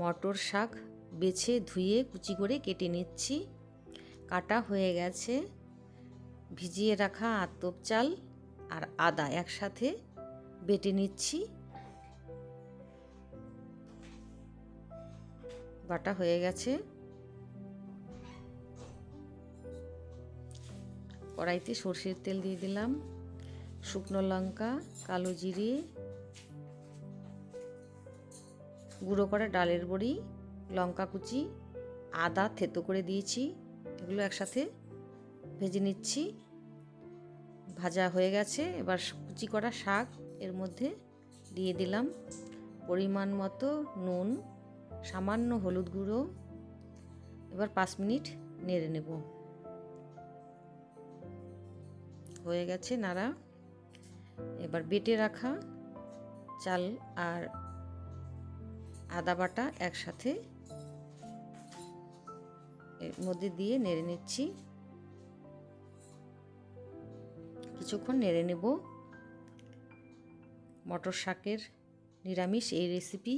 মটর শাক বেছে ধুয়ে কুচি করে কেটে নিচ্ছি। কাটা হয়ে গেছে। ভিজিয়ে রাখা আতপ চাল আর আদা একসাথে বেটে নিচ্ছি। বাটা হয়ে গেছে। কড়াইতে সর্ষের তেল দিয়ে দিলাম। শুকনো লঙ্কা, কালো জিরে গুঁড়ো করা ডালের বড়ি, লঙ্কা কুচি, আদা থেতো করে দিয়েছি। এগুলো একসাথে ভেজে নিচ্ছি। ভাজা হয়ে গেছে। এবার কুচি করা শাক এর মধ্যে দিয়ে দিলাম। পরিমাণ মতো নুন, সামান্য হলুদ গুঁড়ো। এবার পাঁচ মিনিট নেড়ে নেব। হয়ে গেছে নাড়া। এবার বেটে রাখা চাল আর আদা বাটা একসাথে এর মধ্যে দিয়ে নেড়ে নিচ্ছি। কিছুক্ষণ নেড়ে নেব। মটর শাকের নিরামিষ এই রেসিপি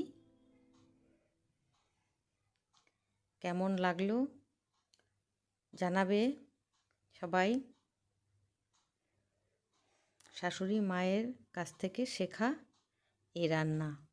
কেমন লাগল জানাবে সবাই। শাশুড়ি মায়ের কাছ থেকে শেখা এই রান্না।